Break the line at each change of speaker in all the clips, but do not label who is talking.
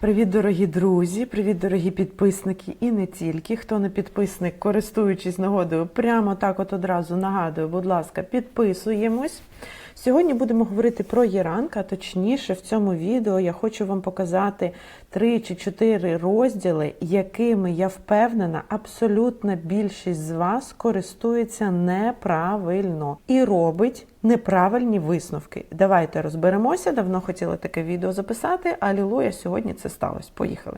Привіт, дорогі друзі! Привіт, дорогі підписники і не тільки. Хто не підписник, користуючись нагодою, прямо так от одразу нагадую, будь ласка, підписуємось. Сьогодні будемо говорити про Єранка, точніше, в цьому відео я хочу вам показати три чи чотири розділи, якими я впевнена, абсолютна більшість з вас користується неправильно і робить неправильні висновки. Давайте розберемося. Давно хотіла таке відео записати. Алілуя, сьогодні це сталося. Поїхали.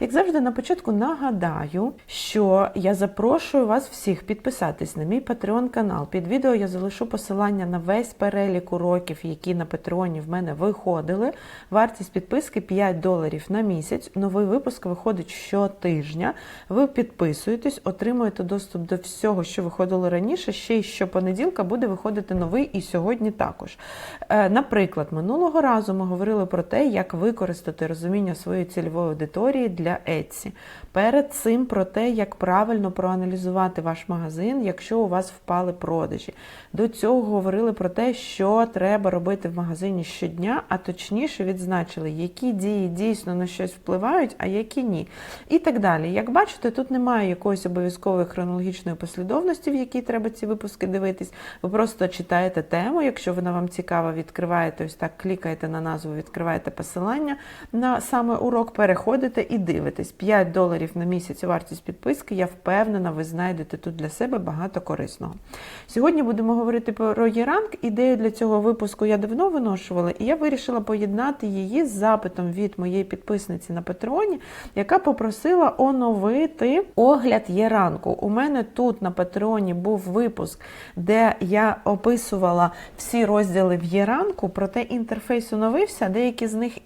Як завжди, на початку нагадаю, що я запрошую вас всіх підписатись на мій Patreon канал. Під відео я залишу посилання на весь перелік уроків, які на Патреоні в мене виходили. Вартість підписки 5 доларів на місяць. Новий випуск виходить щотижня. Ви підписуєтесь, отримуєте доступ до всього, що виходило раніше. Ще й щопонеділка буде виходити новий і сьогодні також. Е, Наприклад, минулого разу ми говорили про те, як використати розуміння своєї цільової аудиторії для Etsy. Перед цим про те, як правильно проаналізувати ваш магазин, якщо у вас впали продажі. До цього говорили про те, що треба робити в магазині щодня, а точніше відзначили, які дії дійсно на щось впливають, а які ні. І так далі. Як бачите, тут немає якоїсь обов'язкової хронологічної послідовності, в якій треба ці випуски дивитись. Ви просто читаєте тему, якщо вона вам цікава, відкриваєте ось так, клікаєте на назву, відкриваєте посилання на саме урок, переходите і дивитесь. 5 доларів на місяць вартість підписки. Я впевнена, ви знайдете тут для себе багато корисного. Сьогодні будемо говорити про Єранг. Ідею для цього випуску я давно виношувала, і я вирішила поєднати її з запитом від моєї підписниці на Патреоні, яка попросила оновити огляд Єранку. У мене тут на Патреоні був випуск, де я описувала всі розділи в Єранку, проте інтерфейс оновився, деякі з них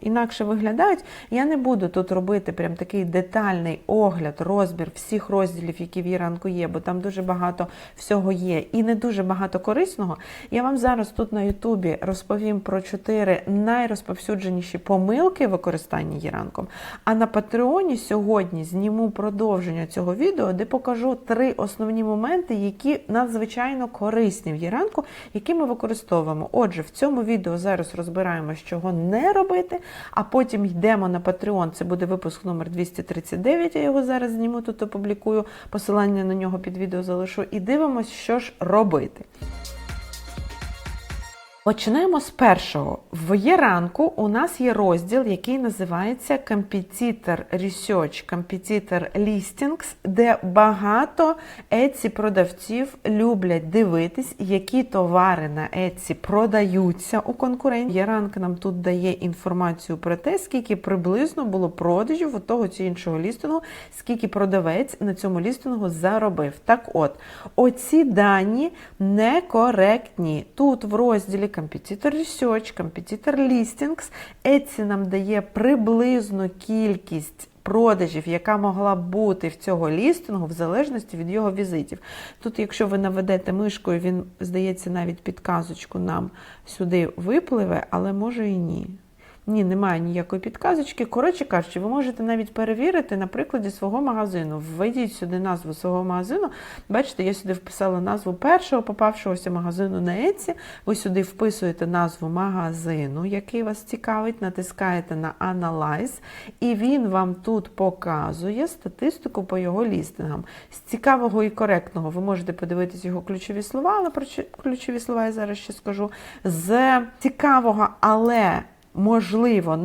інакше виглядають. Я не буду тут робити прям такий детальний огляд, розбір всіх розділів, які в Єранку є, бо там дуже багато всього є і не дуже багато корисного. Я вам зараз тут на Ютубі розповім про чотири найрозповсюдженіші помилки використання Єранком. А на Патреоні сьогодні зніму продовження цього відео, де покажу три основні моменти, які надзвичайно корисні в Єранку, які ми використовуємо. Отже, в цьому відео зараз розбираємо, чого не робити, а потім йдемо на Patreon. Це буде випуск номер 239, я його зараз зніму, тут опублікую. Посилання на нього під відео залишу. І дивимось, що ж робити. Починаємо з першого. В Єранку у нас є розділ, який називається Competitor Research, Competitor Listings, де багато Etsy продавців люблять дивитись, які товари на Etsy продаються у конкурентів. Єранк нам тут дає інформацію про те, скільки приблизно було продажів у того чи іншого лістингу, скільки продавець на цьому лістингу заробив. Так от, оці дані некоректні. Тут в розділі Competitor Research, Competitor Listings Etsy нам дає приблизну кількість продажів, яка могла бути в цього лістингу, в залежності від його візитів. Тут, якщо ви наведете мишкою, він, здається, навіть підказочку нам сюди випливе, але може і ні. Ні, немає ніякої підказочки. Коротше кажучи, ви можете навіть перевірити на прикладі свого магазину. Введіть сюди назву свого магазину. Бачите, я сюди вписала назву першого попавшогося магазину на Etsy. Ви сюди вписуєте назву магазину, який вас цікавить, натискаєте на Analyze, і він вам тут показує статистику по його лістингам. З цікавого і коректного ви можете подивитись його ключові слова, але про ключові слова я зараз ще скажу. З цікавого, але можливо,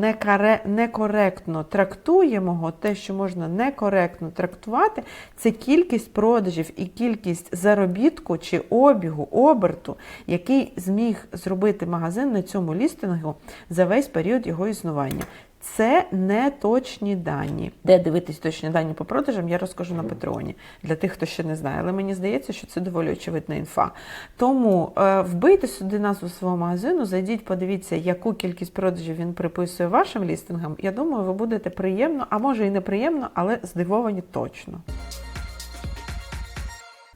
некоректно трактуємого, те, що можна некоректно трактувати, це кількість продажів і кількість заробітку чи обігу, оберту, який зміг зробити магазин на цьому лістингу за весь період його існування. Це не точні дані. Де дивитись точні дані по продажам, я розкажу на Патреоні для тих, хто ще не знає. Але мені здається, що це доволі очевидна інфа. Тому е, вбийте сюди назву свого магазину, зайдіть, подивіться, яку кількість продажів він приписує вашим лістингам. Я думаю, ви будете приємно, а може і неприємно, але здивовані точно.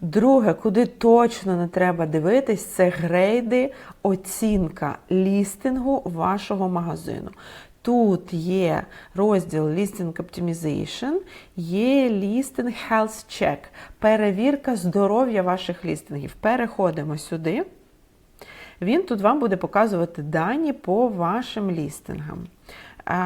Друге, куди точно не треба дивитись, це грейди, оцінка лістингу вашого магазину. Тут є розділ Listing Optimization, є Listing Health Check, перевірка здоров'я ваших лістингів. Переходимо сюди. він тут вам буде показувати дані по вашим лістингам.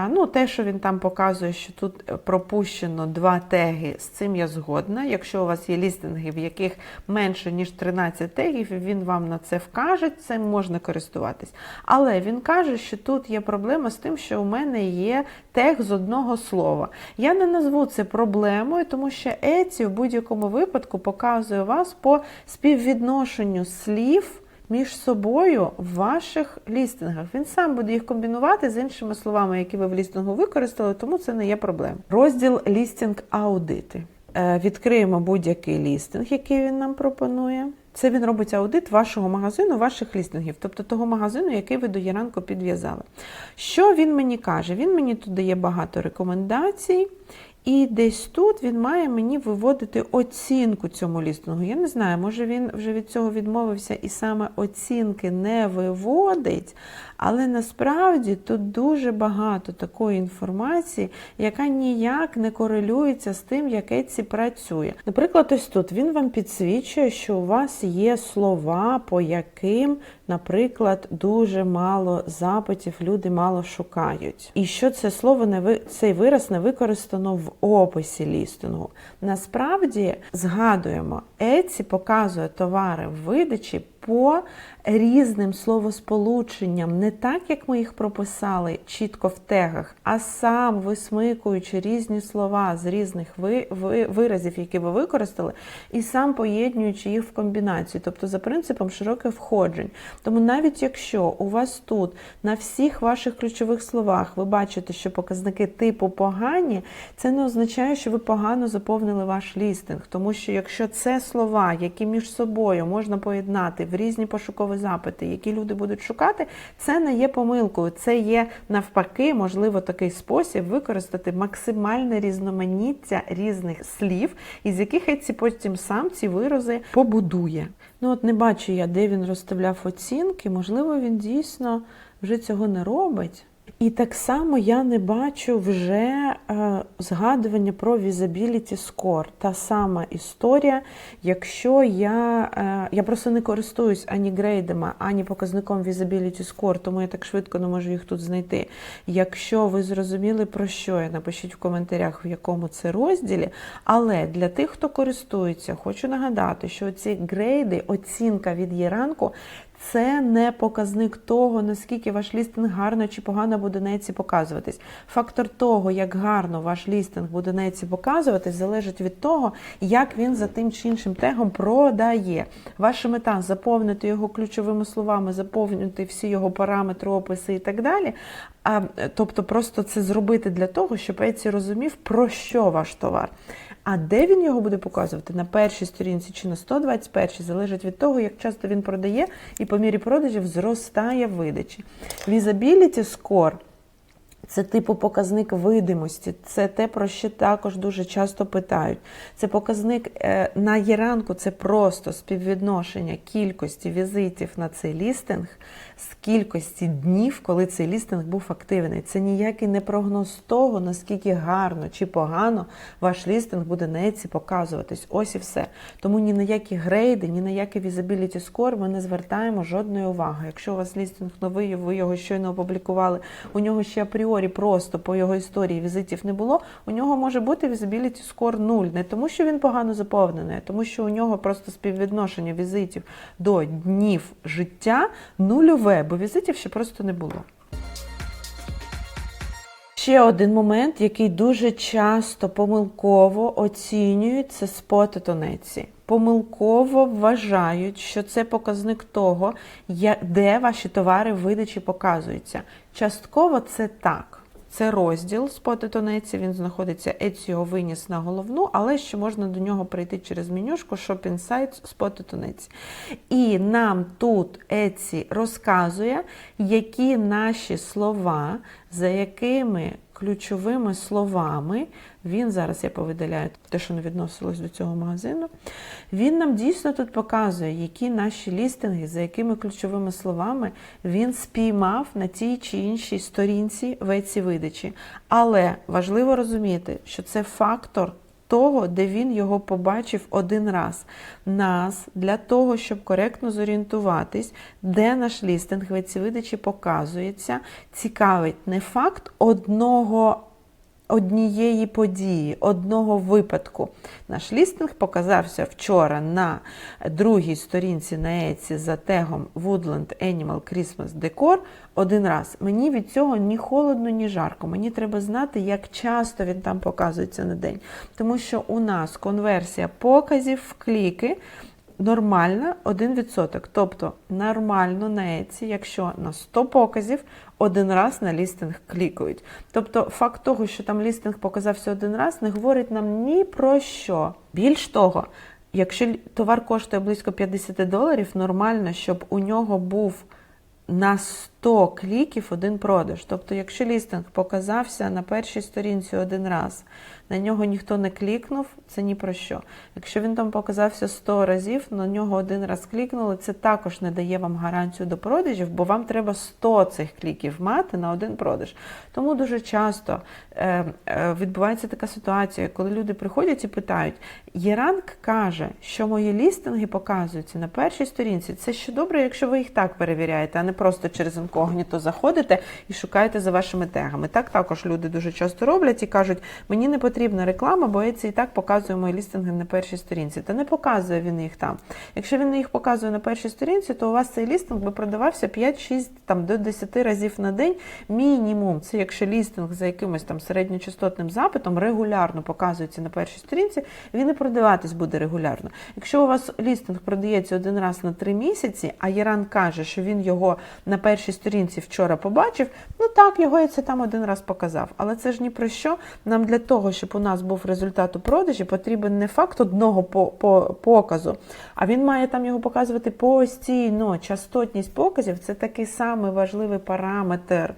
Ну, Те, що він там показує, що тут пропущено два теги, з цим я згодна. Якщо у вас є лістинги, в яких менше, ніж 13 тегів, він вам на це вкаже, цим можна користуватись. Але він каже, що тут є проблема з тим, що у мене є тег з одного слова. Я не назву це проблемою, тому що Еці в будь-якому випадку показує вас по співвідношенню слів між собою в ваших лістингах. Він сам буде їх комбінувати з іншими словами, які ви в лістингу використали, тому це не є проблем. Розділ лістинг аудити. Е, Відкриємо будь-який лістинг, який він нам пропонує. Це він робить аудит вашого магазину, ваших лістингів, тобто того магазину, який ви до Яранку підв'язали. Що він мені каже? Він мені тут дає багато рекомендацій. І десь тут він має мені виводити оцінку цьому лістингу. Я не знаю, може він вже від цього відмовився і саме оцінки не виводить, але насправді тут дуже багато такої інформації, яка ніяк не корелюється з тим, як Etsy працює. Наприклад, ось тут він вам підсвічує, що у вас є слова, по яким, наприклад, дуже мало запитів, люди мало шукають. І що це слово не ви цей вираз не використано в описі лістингу. Насправді згадуємо, Etsy показує товари в видачі по різним словосполученням, не так, як ми їх прописали чітко в тегах, а сам висмикуючи різні слова з різних ви, ви, виразів, які ви використали, і сам поєднуючи їх в комбінацію, тобто за принципом широких входжень. Тому навіть якщо у вас тут на всіх ваших ключових словах ви бачите, що показники типу погані, це не означає, що ви погано заповнили ваш лістинг, тому що якщо це слова, які між собою можна поєднати в різні пошукові запити, які люди будуть шукати, це не є помилкою, це є навпаки, можливо, такий спосіб використати максимальне різноманіття різних слів, із яких ці потім сам ці вирази побудує. Ну от не бачу я, де він розставляв оцінки, можливо, він дійсно вже цього не робить. І так само я не бачу вже е, згадування про Visibility Score. Та сама історія. Якщо я е, я просто не користуюсь ані грейдами, ані показником Visibility Score, тому я так швидко не можу їх тут знайти. Якщо ви зрозуміли про що я, напишіть в коментарях, в якому це розділі. Але для тих, хто користується, хочу нагадати, що ці грейди, оцінка від Єранку, це не показник того, наскільки ваш лістинг гарно чи погано буде на Еці показуватись. Фактор того, як гарно ваш лістинг буде на Еці показуватись, залежить від того, як він за тим чи іншим тегом продає. Ваша мета заповнити його ключовими словами, заповнити всі його параметри, описи і так далі. А, Тобто, просто це зробити для того, щоб Еці розумів, про що ваш товар. А де він його буде показувати? На першій сторінці чи на 121 залежить від того, як часто він продає, і по мірі продажів зростає видачі. Visibility Score це типу показник видимості, це те, про що також дуже часто питають. Це показник е, на єранку, це просто співвідношення кількості візитів на цей лістинг з кількості днів, коли цей лістинг був активний. Це ніякий не прогноз того, наскільки гарно чи погано ваш лістинг буде на Еці показуватись. Ось і все. Тому ні на які грейди, ні на який Visibility Score ми не звертаємо жодної уваги. Якщо у вас лістинг новий, ви його щойно опублікували, у нього ще апріорі просто по його історії візитів не було, у нього може бути Visibility Score 0. Не тому, що він погано заповнений, а тому, що у нього просто співвідношення візитів до днів життя нульове, бо візитів ще просто не було. Ще один момент, який дуже часто помилково оцінюють, це споти тонеці. Помилково вважають, що це показник того, де ваші товари видачі показуються. Частково це так. Це розділ тонеці, він знаходиться, Еці його виніс на головну, але ще можна до нього прийти через менюшку Shop Insights споти тонеці. І нам тут Еці розказує, які наші слова, за якими ключовими словами, він зараз я повидаляю те, що не відносилось до цього магазину. Він нам дійсно тут показує, які наші лістинги, за якими ключовими словами він спіймав на тій чи іншій сторінці в Еці видачі. Але важливо розуміти, що це фактор того, де він його побачив один раз. Нас для того, щоб коректно зорієнтуватись, де наш лістинг видачі показується, цікавить не факт одного. Однієї події, одного випадку. Наш лістинг показався вчора на другій сторінці на Еці за тегом Woodland Animal Christmas Decor один раз. Мені від цього ні холодно, ні жарко. Мені треба знати, як часто він там показується на день. Тому що у нас конверсія показів в кліки нормальна 1%. Тобто нормально на Еці, якщо на 100 показів один раз на лістинг клікають. Тобто факт того, що там лістинг показався один раз, не говорить нам ні про що. Більш того, якщо товар коштує близько 50 доларів, нормально, щоб у нього був на 100 кліків один продаж. Тобто, якщо лістинг показався на першій сторінці один раз, на нього ніхто не клікнув, це ні про що. Якщо він там показався 100 разів, на нього один раз клікнули, це також не дає вам гарантію до продажів, бо вам треба 100 цих кліків мати на один продаж. Тому дуже часто е, е, відбувається така ситуація, коли люди приходять і питають: Єранг каже, що мої лістинги показуються на першій сторінці. Це ще добре, якщо ви їх так перевіряєте, а не просто через інкогніто заходите і шукаєте за вашими тегами. Так також люди дуже часто роблять і кажуть, мені не потрібна реклама, бо я це і так показує мої лістинги на першій сторінці. Та не показує він їх там. Якщо він їх показує на першій сторінці, то у вас цей лістинг би продавався 5-6 там, до 10 разів на день мінімум. Це якщо лістинг за якимось там середньочастотним запитом регулярно показується на першій сторінці, він і продаватись буде регулярно. Якщо у вас лістинг продається один раз на 3 місяці, а Єран каже, що він його на першій сторінці вчора побачив, ну так, його я це там один раз показав. Але це ж ні про що. Нам для того, щоб у нас був результат у продажі, потрібен не факт одного по, по, показу, а він має там його показувати постійно. Частотність показів це такий самий важливий параметр,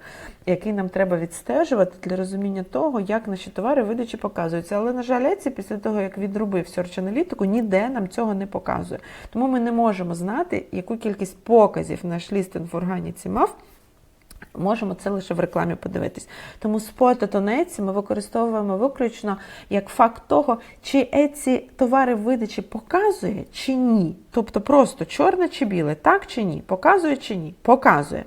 який нам треба відстежувати для розуміння того, як наші товари видачі показуються. Але, на жаль, Еці після того, як відробив Search аналітику, ніде нам цього не показує. Тому ми не можемо знати, яку кількість показів наш лістинг в органіці мав. Можемо це лише в рекламі подивитись. Тому спот тонеці ми використовуємо виключно як факт того, чи Еці товари видачі показує чи ні. Тобто просто чорне чи біле, так чи ні, показує чи ні, показує.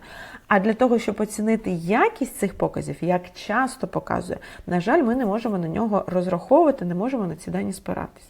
А для того, щоб оцінити якість цих показів, як часто показує, на жаль, ми не можемо на нього розраховувати, не можемо на ці дані спиратись.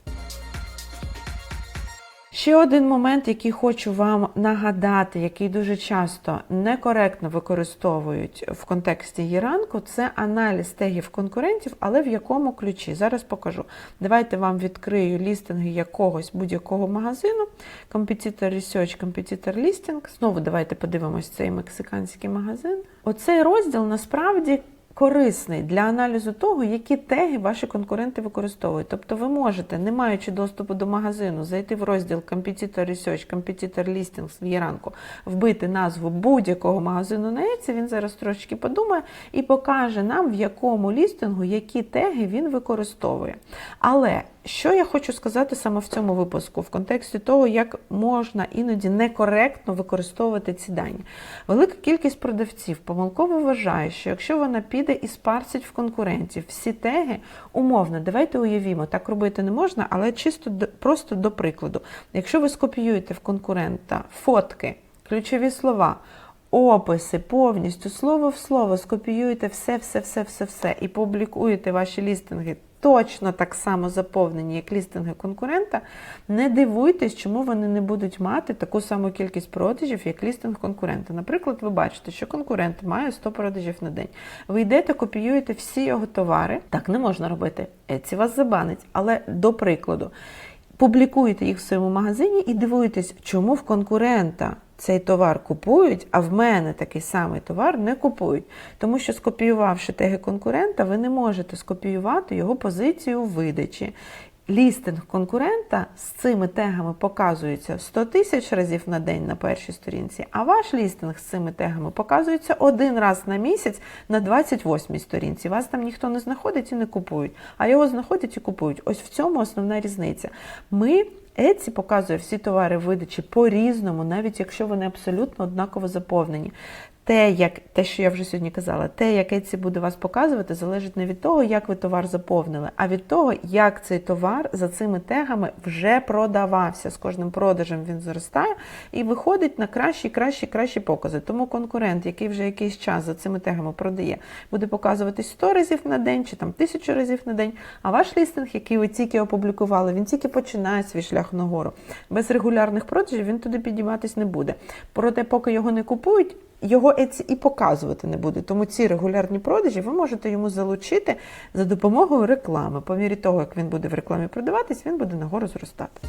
Ще один момент, який хочу вам нагадати, який дуже часто некоректно використовують в контексті Єранку, це аналіз тегів конкурентів, але в якому ключі. Зараз покажу. Давайте вам відкрию лістинги якогось будь-якого магазину. Competitor Research, Competitor Listing. Знову давайте подивимось цей мексиканський магазин. Оцей розділ насправді корисний для аналізу того, які теги ваші конкуренти використовують. Тобто ви можете, не маючи доступу до магазину, зайти в розділ Competitor Research, Competitor Listings в Єранку, вбити назву будь-якого магазину на Еці, він зараз трошечки подумає і покаже нам, в якому лістингу які теги він використовує. Але що я хочу сказати саме в цьому випуску, в контексті того, як можна іноді некоректно використовувати ці дані. Велика кількість продавців помилково вважає, що якщо вона піде і спарсить в конкурентів всі теги, умовно, давайте уявімо, так робити не можна, але чисто просто до прикладу. Якщо ви скопіюєте в конкурента фотки, ключові слова, описи повністю слово в слово, скопіюєте все, все, все, все, все і публікуєте ваші лістинги точно так само заповнені, як лістинги конкурента, не дивуйтесь, чому вони не будуть мати таку саму кількість продажів, як лістинг конкурента. Наприклад, ви бачите, що конкурент має 100 продажів на день. Ви йдете, копіюєте всі його товари. Так не можна робити. Еці вас забанить. Але до прикладу, публікуєте їх в своєму магазині і дивуєтесь, чому в конкурента цей товар купують, а в мене такий самий товар не купують. Тому що, скопіювавши теги конкурента, ви не можете скопіювати його позицію у видачі. Лістинг конкурента з цими тегами показується 100 тисяч разів на день на першій сторінці, а ваш лістинг з цими тегами показується один раз на місяць на 28 сторінці. Вас там ніхто не знаходить і не купують, а його знаходять і купують. Ось в цьому основна різниця. Ми Etsy показує всі товари видачі по-різному, навіть якщо вони абсолютно однаково заповнені. Те, як те, що я вже сьогодні казала, те, як Etsy буде вас показувати, залежить не від того, як ви товар заповнили, а від того, як цей товар за цими тегами вже продавався. З кожним продажем він зростає і виходить на кращі, кращі, кращі покази. Тому конкурент, який вже якийсь час за цими тегами продає, буде показуватись 100 разів на день чи там 1000 разів на день. А ваш лістинг, який ви тільки опублікували, він тільки починає свій шлях нагору. Без регулярних продажів він туди підійматись не буде. Проте, поки його не купують. Його і показувати не буде. Тому ці регулярні продажі ви можете йому залучити за допомогою реклами. По мірі того, як він буде в рекламі продаватись, він буде нагору зростати.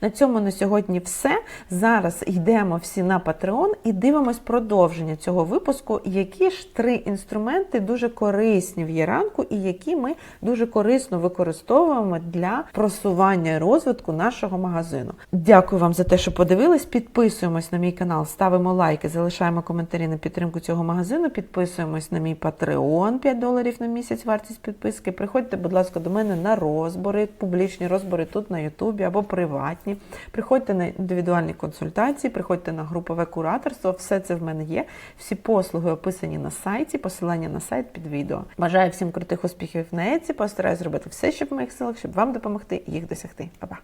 На цьому на сьогодні все. Зараз йдемо всі на Patreon і дивимось продовження цього випуску, які ж три інструменти дуже корисні в Єранку і які ми дуже корисно використовуємо для просування розвитку нашого магазину. Дякую вам за те, що подивились. Підписуємось на мій канал, ставимо лайки, залишаємо коментарі на підтримку цього магазину. Підписуємось на мій Patreon 5 доларів на місяць. Вартість підписки. Приходьте, будь ласка, до мене на розбори, публічні розбори тут на Ютубі або приватні. Приходьте на індивідуальні консультації, приходьте на групове кураторство. Все це в мене є. Всі послуги описані на сайті, посилання на сайт під відео. Бажаю всім крутих успіхів на Еці. Постараюсь зробити все, що в моїх силах, щоб вам допомогти їх досягти. Па-па!